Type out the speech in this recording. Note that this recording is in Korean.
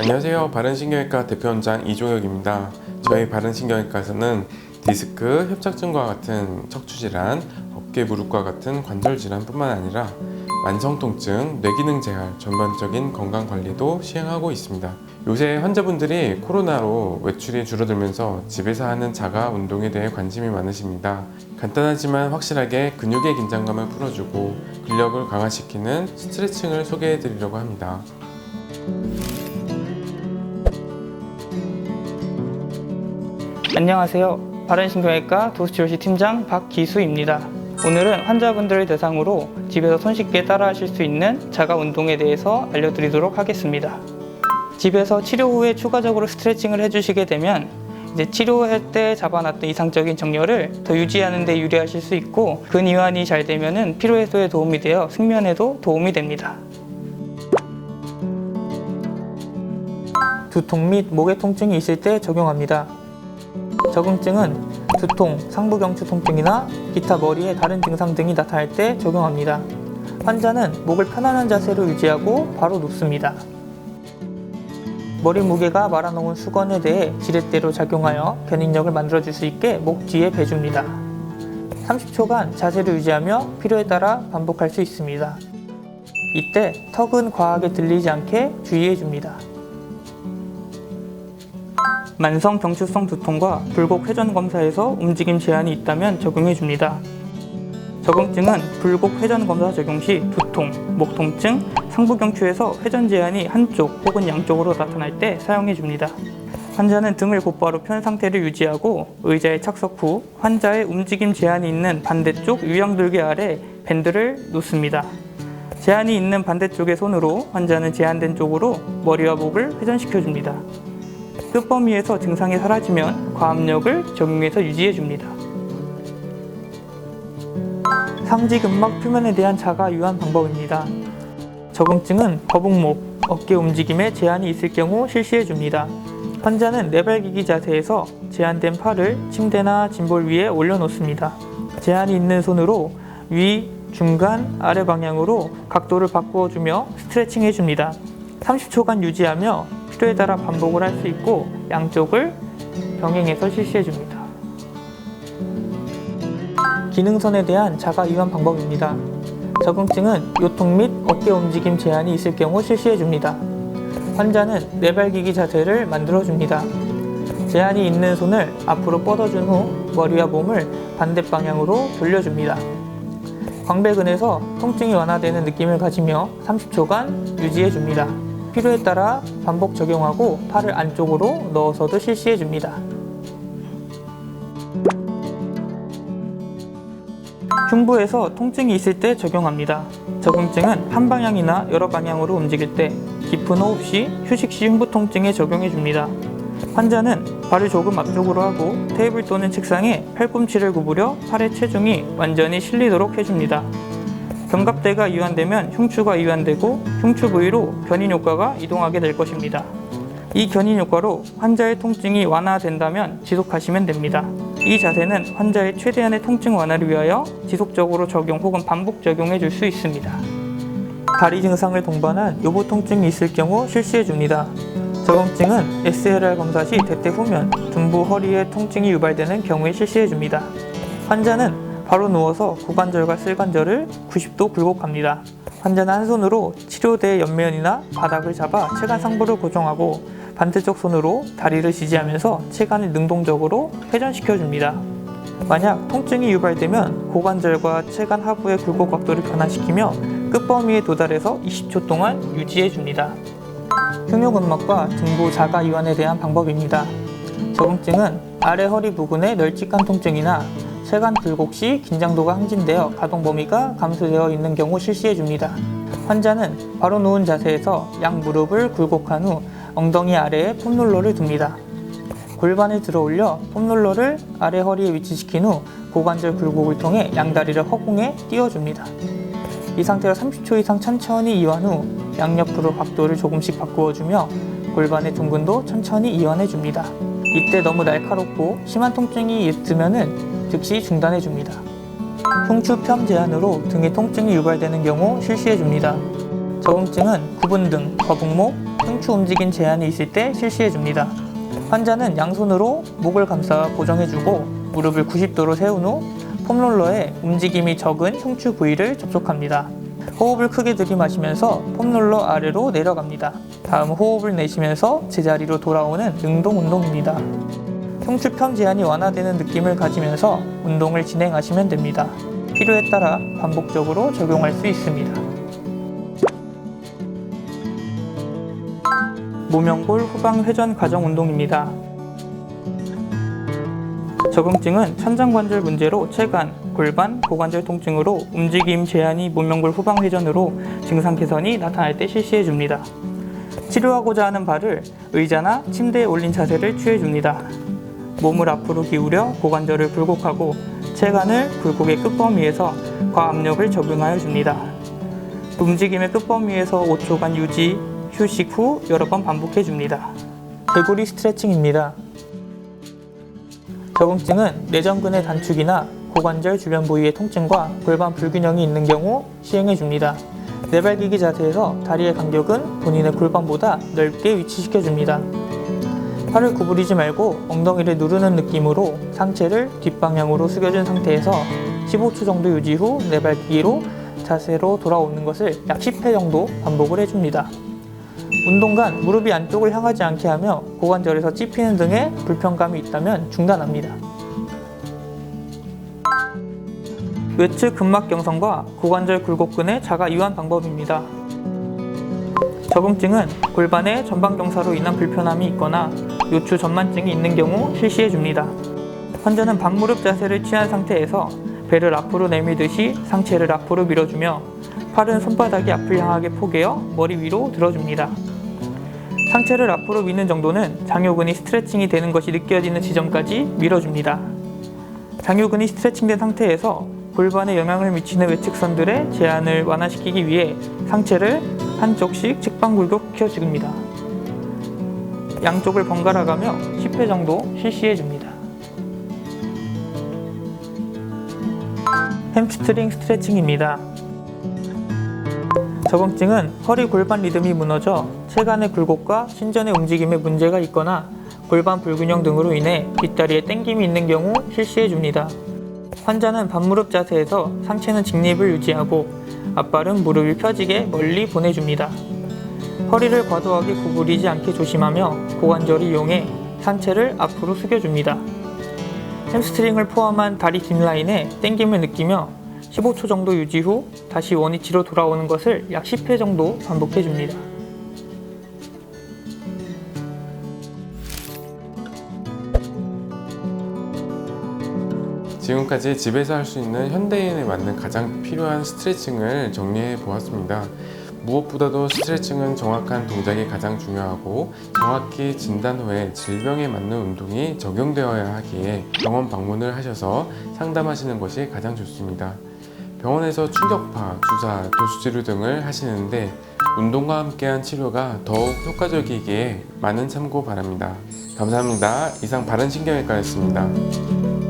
안녕하세요. 바른신경외과 대표원장 이종혁입니다. 저희 바른신경외과에서는 디스크, 협착증과 같은 척추질환, 어깨 무릎과 같은 관절 질환뿐만 아니라 만성통증, 뇌기능 재활, 전반적인 건강 관리도 시행하고 있습니다. 요새 환자분들이 코로나로 외출이 줄어들면서 집에서 하는 자가 운동에 대해 관심이 많으십니다. 간단하지만 확실하게 근육의 긴장감을 풀어주고 근력을 강화시키는 스트레칭을 소개해 드리려고 합니다. 안녕하세요. 바른신경외과 도수치료시 팀장 박기수입니다. 오늘은 환자분들을 대상으로 집에서 손쉽게 따라하실 수 있는 자가 운동에 대해서 알려드리도록 하겠습니다. 집에서 치료 후에 추가적으로 스트레칭을 해주시게 되면 이제 치료할 때 잡아놨던 이상적인 정렬을 더 유지하는 데 유리하실 수 있고 근이완이 잘 되면은 피로 해소에 도움이 되어 숙면에도 도움이 됩니다. 두통 및 목의 통증이 있을 때 적용합니다. 적응증은 두통, 상부경추 통증이나 기타 머리의 다른 증상 등이 나타날 때 적용합니다. 환자는 목을 편안한 자세로 유지하고 바로 눕습니다. 머리 무게가 말아놓은 수건에 대해 지렛대로 작용하여 견인력을 만들어줄 수 있게 목 뒤에 배줍니다. 30초간 자세를 유지하며 필요에 따라 반복할 수 있습니다. 이때 턱은 과하게 들리지 않게 주의해줍니다. 만성 경추성 두통과 불곡 회전 검사에서 움직임 제한이 있다면 적용해 줍니다. 적응증은 불곡 회전 검사 적용 시 두통, 목 통증, 상부 경추에서 회전 제한이 한쪽 혹은 양쪽으로 나타날 때 사용해 줍니다. 환자는 등을 곧바로 편 상태를 유지하고 의자에 착석 후 환자의 움직임 제한이 있는 반대쪽 유형들개 아래 밴드를 놓습니다. 제한이 있는 반대쪽의 손으로 환자는 제한된 쪽으로 머리와 목을 회전시켜 줍니다. 끝범위에서 증상이 사라지면 과압력을 적용해서 유지해 줍니다. 상지근막 표면에 대한 자가 유한 방법입니다. 적응증은 거북목, 어깨 움직임에 제한이 있을 경우 실시해 줍니다. 환자는 네발기기 자세에서 제한된 팔을 침대나 짐볼 위에 올려놓습니다. 제한이 있는 손으로 위, 중간, 아래 방향으로 각도를 바꾸어 주며 스트레칭 해줍니다. 30초간 유지하며 필요에 따라 반복을 할 수 있고 양쪽을 병행해서 실시해 줍니다. 기능선에 대한 자가 이완 방법입니다. 적응증은 요통 및 어깨 움직임 제한이 있을 경우 실시해 줍니다. 환자는 네발기기 자세를 만들어 줍니다. 제한이 있는 손을 앞으로 뻗어준 후 머리와 몸을 반대 방향으로 돌려줍니다. 광배근에서 통증이 완화되는 느낌을 가지며 30초간 유지해 줍니다. 필요에 따라 반복 적용하고 팔을 안쪽으로 넣어서도 실시해 줍니다. 흉부에서 통증이 있을 때 적용합니다. 적응증은 한 방향이나 여러 방향으로 움직일 때 깊은 호흡 시, 휴식 시 흉부 통증에 적용해 줍니다. 환자는 발을 조금 앞쪽으로 하고 테이블 또는 책상에 팔꿈치를 구부려 팔의 체중이 완전히 실리도록 해줍니다. 견갑대가 이완되면 흉추가 이완되고 흉추 부위로 견인 효과가 이동하게 될 것입니다. 이 견인 효과로 환자의 통증이 완화된다면 지속하시면 됩니다. 이 자세는 환자의 최대한의 통증 완화를 위하여 지속적으로 적용 혹은 반복 적용해 줄 수 있습니다. 다리 증상을 동반한 요보 통증이 있을 경우 실시해 줍니다. 적응증은 SLR 검사 시 대퇴 후면 둔부 허리에 통증이 유발되는 경우에 실시해 줍니다. 환자는 바로 누워서 고관절과 쓸관절을 90도 굴곡합니다. 환자는 한 손으로 치료대 옆면이나 바닥을 잡아 체간 상부를 고정하고 반대쪽 손으로 다리를 지지하면서 체간을 능동적으로 회전시켜 줍니다. 만약 통증이 유발되면 고관절과 체간 하부의 굴곡 각도를 변화시키며 끝범위에 도달해서 20초 동안 유지해 줍니다. 흉요근막과 등부 자가 이완에 대한 방법입니다. 적응증은 아래 허리 부근의 널찍한 통증이나 체간 굴곡 시 긴장도가 항진되어 가동 범위가 감소되어 있는 경우 실시해 줍니다. 환자는 바로 누운 자세에서 양 무릎을 굴곡한 후 엉덩이 아래에 폼롤러를 둡니다. 골반을 들어 올려 폼롤러를 아래 허리에 위치시킨 후 고관절 굴곡을 통해 양다리를 허공에 띄워줍니다. 이 상태로 30초 이상 천천히 이완 후 양옆으로 각도를 조금씩 바꾸어주며 골반의 둥근도 천천히 이완해줍니다. 이때 너무 날카롭고 심한 통증이 있으면 즉시 중단해줍니다. 흉추 편 제한으로 등의 통증이 유발되는 경우 실시해줍니다. 적응증은 구분 등, 거북목, 흉추 움직임 제한이 있을 때 실시해 줍니다. 환자는 양손으로 목을 감싸 고정해 주고 무릎을 90도로 세운 후 폼롤러에 움직임이 적은 흉추 부위를 접촉합니다. 호흡을 크게 들이마시면서 폼롤러 아래로 내려갑니다. 다음 호흡을 내쉬면서 제자리로 돌아오는 능동 운동입니다. 흉추 편 제한이 완화되는 느낌을 가지면서 운동을 진행하시면 됩니다. 필요에 따라 반복적으로 적용할 수 있습니다. 모명골 후방 회전 과정 운동입니다. 적응증은 천장관절 문제로 체관, 골반, 고관절 통증으로 움직임 제한이 모명골 후방 회전으로 증상 개선이 나타날 때 실시해 줍니다. 치료하고자 하는 발을 의자나 침대에 올린 자세를 취해 줍니다. 몸을 앞으로 기울여 고관절을 굴곡하고 체관을 굴곡의 끝범위에서 과압력을 적용하여 줍니다. 움직임의 끝범위에서 5초간 유지, 휴식 후 여러 번 반복해 줍니다. 개구리 스트레칭입니다. 적응증은 내전근의 단축이나 고관절 주변 부위의 통증과 골반 불균형이 있는 경우 시행해 줍니다. 내발기기 자세에서 다리의 간격은 본인의 골반보다 넓게 위치시켜 줍니다. 팔을 구부리지 말고 엉덩이를 누르는 느낌으로 상체를 뒷방향으로 숙여준 상태에서 15초 정도 유지 후 내발기기로 자세로 돌아오는 것을 약 10회 정도 반복을 해줍니다. 운동간 무릎이 안쪽을 향하지 않게 하며 고관절에서 찝히는 등의 불편감이 있다면 중단합니다. 외측 근막 경성과 고관절 굴곡근의 자가 이완 방법입니다. 적응증은 골반의 전방 경사로 인한 불편함이 있거나 요추 전만증이 있는 경우 실시해 줍니다. 환자는 반무릎 자세를 취한 상태에서 배를 앞으로 내밀듯이 상체를 앞으로 밀어주며 팔은 손바닥이 앞을 향하게 포개어 머리 위로 들어줍니다. 상체를 앞으로 미는 정도는 장요근이 스트레칭이 되는 것이 느껴지는 지점까지 밀어줍니다. 장요근이 스트레칭된 상태에서 골반에 영향을 미치는 외측선들의 제한을 완화시키기 위해 상체를 한쪽씩 측방 굴곡시켜 줍니다. 양쪽을 번갈아 가며 10회 정도 실시해 줍니다. 햄스트링 스트레칭입니다. 적응증은 허리 골반 리듬이 무너져 체간의 굴곡과 신전의 움직임에 문제가 있거나 골반 불균형 등으로 인해 뒷다리에 땡김이 있는 경우 실시해 줍니다. 환자는 반무릎 자세에서 상체는 직립을 유지하고 앞발은 무릎이 펴지게 멀리 보내줍니다. 허리를 과도하게 구부리지 않게 조심하며 고관절을 이용해 상체를 앞으로 숙여줍니다. 햄스트링을 포함한 다리 뒷라인에 땡김을 느끼며 15초 정도 유지 후 다시 원위치로 돌아오는 것을 약 10회 정도 반복해 줍니다. 지금까지 집에서 할 수 있는 현대인에 맞는 가장 필요한 스트레칭을 정리해 보았습니다. 무엇보다도 스트레칭은 정확한 동작이 가장 중요하고 정확히 진단 후에 질병에 맞는 운동이 적용되어야 하기에 병원 방문을 하셔서 상담하시는 것이 가장 좋습니다. 병원에서 충격파, 주사, 도수치료 등을 하시는데 운동과 함께한 치료가 더욱 효과적이기에 많은 참고 바랍니다. 감사합니다. 이상 바른신경외과였습니다.